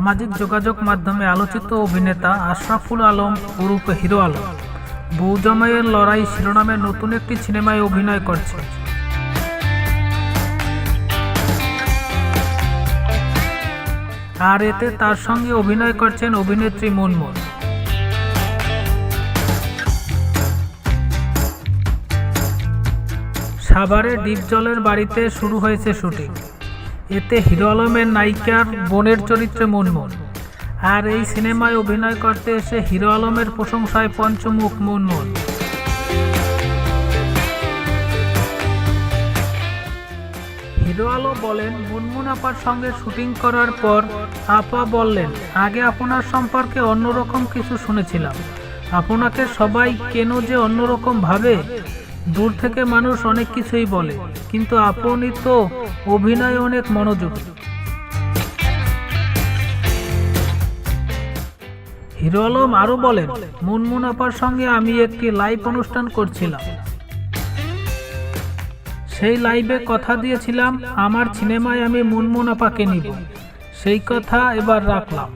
সামাজিক যোগাযোগ মাধ্যমে আলোচিত অভিনেতা আশরাফুল আলম ওরূপে হিরো আলম। বৌজামাইয়ের লড়াই শিরোনামে নতুন একটি সিনেমায় অভিনয় করছে। আর এতে তার সঙ্গে অভিনয় করছেন অভিনেত্রী মুনমুন। সাভারে ডিপজলের বাড়িতে শুরু হয়েছে শুটিং। এতে হিরো আলমের নায়িকার বোনের চরিত্রে মুনমুন আর এই সিনেমায় অভিনয় করতে এসে হিরো আলমের প্রশংসায় পঞ্চমুখ মুনমুন হিরো আলম বলেন, মুনমুন আপার সঙ্গে শুটিং করার পর আপা বললেন, আগে আপনার সম্পর্কে অন্যরকম কিছু শুনেছিলাম। আপনাকে সবাই কেন যে অন্যরকম ভাবে দূর থেকে মানুষ অনেক কিছুই বলে, কিন্তু আপনি তো অভিনয় অনেক মনোযোগ। হিরো আলম আরও বলেন, মুনমুন আপার সঙ্গে আমি একটি লাইভ অনুষ্ঠান করছিলাম। সেই লাইভে কথা দিয়েছিলাম, আমার সিনেমায় আমি মুনমুন আপাকে নিব। সেই কথা এবার রাখলাম।